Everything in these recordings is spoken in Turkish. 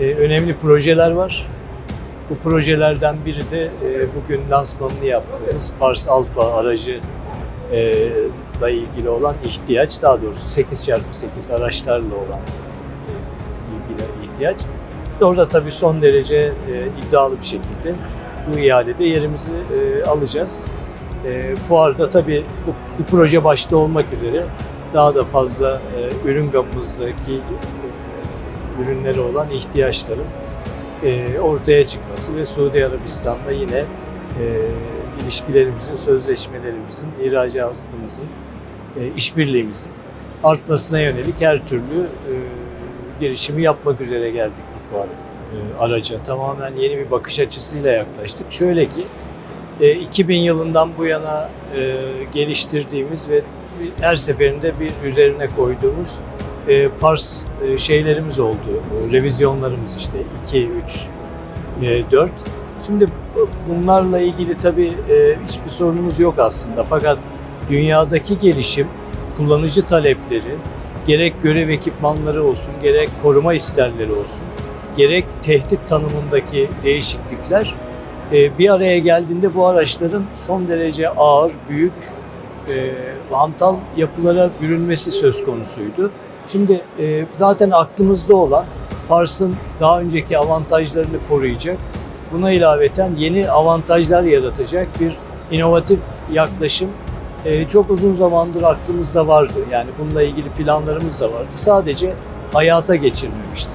Ee, önemli projeler var. Bu projelerden biri de e, bugün lansmanını yaptığımız Pars Alpha aracı e, ile ilgili olan ihtiyaç, daha doğrusu 8x8 araçlarla olan e, ilgili ihtiyaç. Orada tabii son derece e, iddialı bir şekilde bu ihalede yerimizi e, alacağız. E, fuarda tabii bu, bu proje başta olmak üzere daha da fazla e, ürün gamımızdaki e, ürünlere olan ihtiyaçların e, ortaya çıkması ve Suudi Arabistan'da yine e, ilişkilerimizin, sözleşmelerimizin, ihracatımızın, e, işbirliğimizin artmasına yönelik her türlü e, girişimi yapmak üzere geldik bu fuar e, araca. Tamamen yeni bir bakış açısıyla yaklaştık. Şöyle ki e, 2000 yılından bu yana e, geliştirdiğimiz ve her seferinde bir üzerine koyduğumuz e, pars e, şeylerimiz oldu. E, revizyonlarımız işte 2, 3, e, 4. Şimdi bu- bunlarla ilgili tabii e, hiçbir sorunumuz yok aslında. Fakat dünyadaki gelişim, kullanıcı talepleri, gerek görev ekipmanları olsun, gerek koruma isterleri olsun, gerek tehdit tanımındaki değişiklikler e, bir araya geldiğinde bu araçların son derece ağır, büyük, e, hantal yapılara bürünmesi söz konusuydu. Şimdi e, zaten aklımızda olan Pars'ın daha önceki avantajlarını koruyacak, buna ilaveten yeni avantajlar yaratacak bir inovatif yaklaşım e, çok uzun zamandır aklımızda vardı. Yani bununla ilgili planlarımız da vardı. Sadece hayata geçirmemiştik.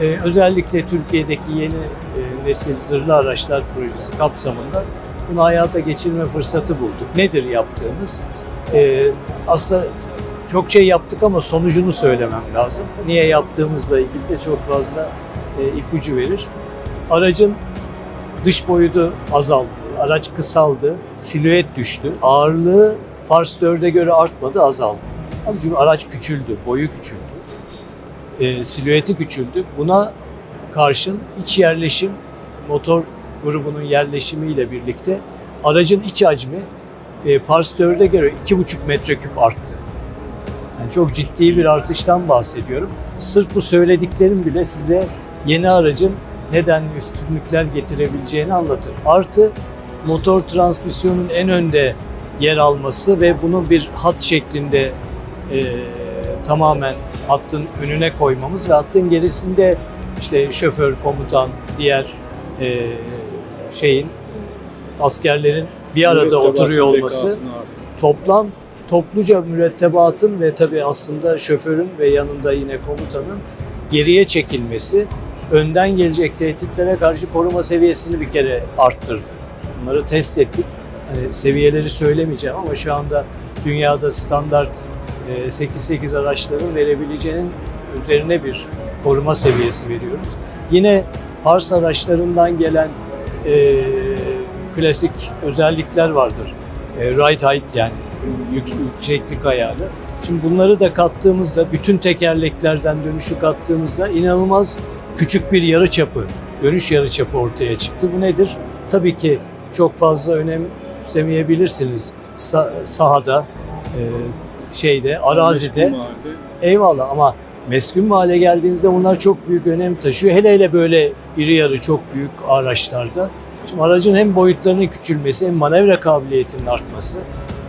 E, özellikle Türkiye'deki yeni e, nesil zırhlı araçlar projesi kapsamında bunu hayata geçirme fırsatı bulduk. Nedir yaptığımız? E, aslında çok şey yaptık ama sonucunu söylemem lazım. Niye yaptığımızla ilgili de çok fazla e, ipucu verir. Aracın dış boyutu azaldı, araç kısaldı, silüet düştü. Ağırlığı Pars 4'e göre artmadı, azaldı. Ama çünkü araç küçüldü, boyu küçüldü. E, silüeti küçüldü. Buna karşın iç yerleşim, motor grubunun yerleşimiyle birlikte aracın iç hacmi e, Pars 4'e göre 2,5 metreküp arttı. Yani çok ciddi bir artıştan bahsediyorum. Sırf bu söylediklerim bile size yeni aracın neden üstünlükler getirebileceğini anlatır. Artı motor transmisyonun en önde yer alması ve bunu bir hat şeklinde e, tamamen hattın önüne koymamız ve hattın gerisinde işte şoför, komutan, diğer e, şeyin e, askerlerin bir arada oturuyor olması toplam topluca mürettebatın ve tabii aslında şoförün ve yanında yine komutanın geriye çekilmesi önden gelecek tehditlere karşı koruma seviyesini bir kere arttırdı. Bunları test ettik. Hani seviyeleri söylemeyeceğim ama şu anda dünyada standart e, 8-8 araçların verebileceğinin üzerine bir koruma seviyesi veriyoruz. Yine Pars araçlarından gelen e, klasik özellikler vardır. E, ride height yani yükseklik ayarı. Şimdi bunları da kattığımızda bütün tekerleklerden dönüşü kattığımızda inanılmaz küçük bir yarı çapı, dönüş yarı çapı ortaya çıktı. Bu nedir? Tabii ki çok fazla önemsemeyebilirsiniz Sa- sahada, e, şeyde, arazide. Eyvallah ama meskun hale geldiğinizde bunlar çok büyük önem taşıyor. Hele hele böyle iri yarı çok büyük araçlarda. Şimdi aracın hem boyutlarının küçülmesi hem manevra kabiliyetinin artması.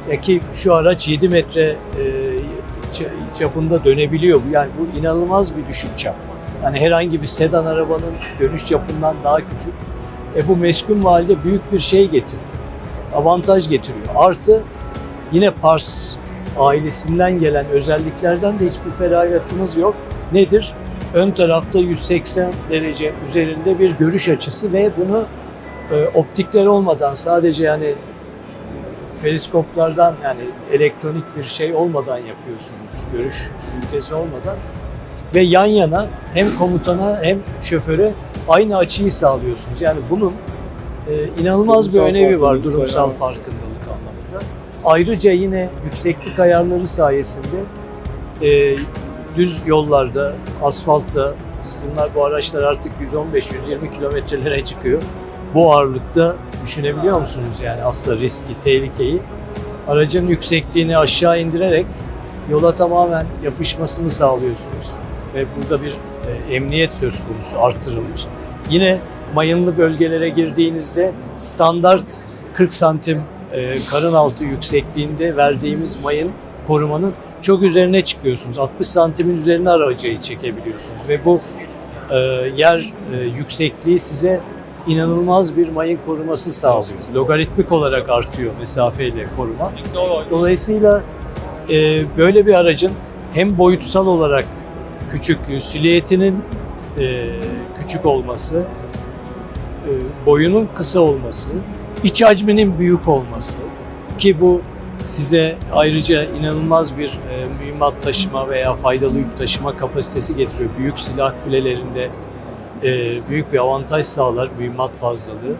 Ya ki şu araç 7 metre e, ça- çapında dönebiliyor. Yani bu inanılmaz bir düşük çap. Yani herhangi bir sedan arabanın dönüş çapından daha küçük. E bu meskun mahallede büyük bir şey getiriyor. Avantaj getiriyor. Artı yine Pars ailesinden gelen özelliklerden de hiçbir feragatımız yok. Nedir? Ön tarafta 180 derece üzerinde bir görüş açısı ve bunu e, optikler olmadan sadece yani periskoplardan yani elektronik bir şey olmadan yapıyorsunuz. Görüş ünitesi olmadan ve yan yana hem komutana hem şoföre aynı açıyı sağlıyorsunuz. Yani bunun e, inanılmaz bir Durumsal önemi var durumsal bayağı. farkındalık anlamında. Ayrıca yine yükseklik ayarları sayesinde e, düz yollarda, asfaltta bunlar bu araçlar artık 115-120 kilometrelere çıkıyor. Bu ağırlıkta düşünebiliyor musunuz yani aslında riski, tehlikeyi? Aracın yüksekliğini aşağı indirerek yola tamamen yapışmasını sağlıyorsunuz. Ve burada bir e, emniyet söz konusu arttırılmış. Yine mayınlı bölgelere girdiğinizde standart 40 santim e, karın altı yüksekliğinde verdiğimiz mayın korumanın çok üzerine çıkıyorsunuz. 60 santimin üzerine aracıyı çekebiliyorsunuz ve bu e, yer e, yüksekliği size inanılmaz bir mayın koruması sağlıyor. Logaritmik olarak artıyor mesafeyle koruma. Dolayısıyla e, böyle bir aracın hem boyutsal olarak küçüklüğü, silüetinin e, küçük olması, e, boyunun kısa olması, iç hacminin büyük olması ki bu size ayrıca inanılmaz bir e, mühimmat taşıma veya faydalı yük taşıma kapasitesi getiriyor. Büyük silah kulelerinde e, büyük bir avantaj sağlar mühimmat fazlalığı.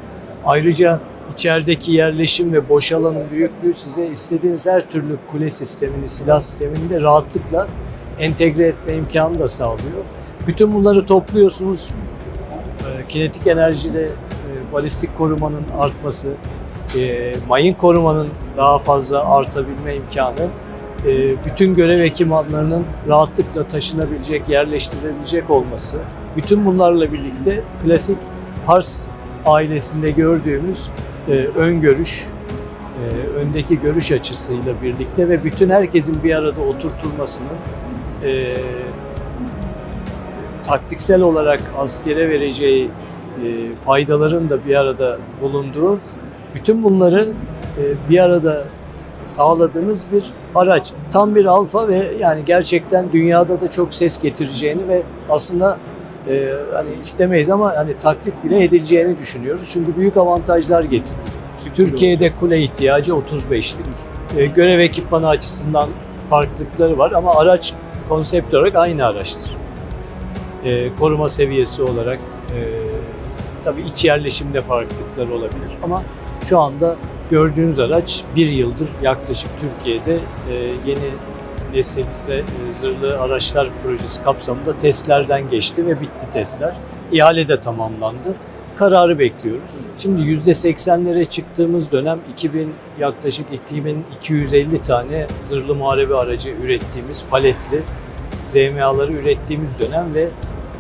Ayrıca içerideki yerleşim ve boş alanın büyüklüğü size istediğiniz her türlü kule sistemini, silah sistemini de rahatlıkla entegre etme imkanı da sağlıyor. Bütün bunları topluyorsunuz. E, kinetik enerjiyle e, balistik korumanın artması, e, mayın korumanın daha fazla artabilme imkanı, e, bütün görev ekipmanlarının rahatlıkla taşınabilecek, yerleştirilebilecek olması, bütün bunlarla birlikte klasik Pars ailesinde gördüğümüz e, ön görüş, e, öndeki görüş açısıyla birlikte ve bütün herkesin bir arada oturtulmasının e, taktiksel olarak askere vereceği e, faydaların da bir arada bulunduğu bütün bunları e, bir arada sağladığınız bir araç. Tam bir alfa ve yani gerçekten dünyada da çok ses getireceğini ve aslında e, hani istemeyiz ama hani taklit bile edileceğini düşünüyoruz. Çünkü büyük avantajlar getiriyor. Türkiye'de kule ihtiyacı 35'lik. E, görev ekipmanı açısından farklılıkları var ama araç konsept olarak aynı araçtır. E, koruma seviyesi olarak e, tabii iç yerleşimde farklılıklar olabilir ama şu anda gördüğünüz araç bir yıldır yaklaşık Türkiye'de e, yeni ise e, zırhlı araçlar projesi kapsamında testlerden geçti ve bitti testler. İhale de tamamlandı. Kararı bekliyoruz. Şimdi %80'lere çıktığımız dönem 2000 yaklaşık 2250 tane zırhlı muharebe aracı ürettiğimiz paletli ZMA'ları ürettiğimiz dönem ve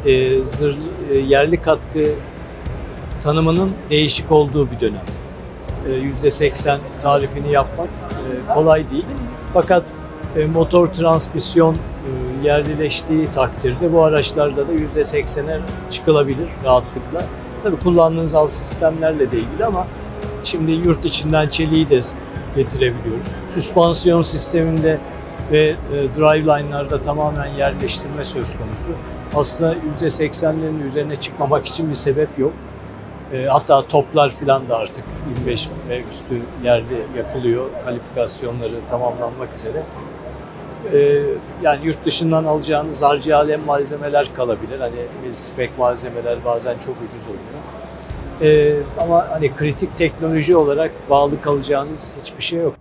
e, zırhlı, e, yerli katkı tanımının değişik olduğu bir dönem. E, %80 tarifini yapmak e, kolay değil. Fakat motor transmisyon e, yerlileştiği takdirde bu araçlarda da %80'e çıkılabilir rahatlıkla. Tabii kullandığınız alt sistemlerle de ilgili ama şimdi yurt içinden çeliği de getirebiliyoruz. Süspansiyon sisteminde ve e, driveline'larda tamamen yerleştirme söz konusu. Aslında %80'lerin üzerine çıkmamak için bir sebep yok. E, hatta toplar filan da artık 25 ve üstü yerde yapılıyor. Kalifikasyonları tamamlanmak üzere. E, yani yurt dışından alacağınız harcı malzemeler kalabilir. Hani spec malzemeler bazen çok ucuz oluyor. E, ama hani kritik teknoloji olarak bağlı kalacağınız hiçbir şey yok.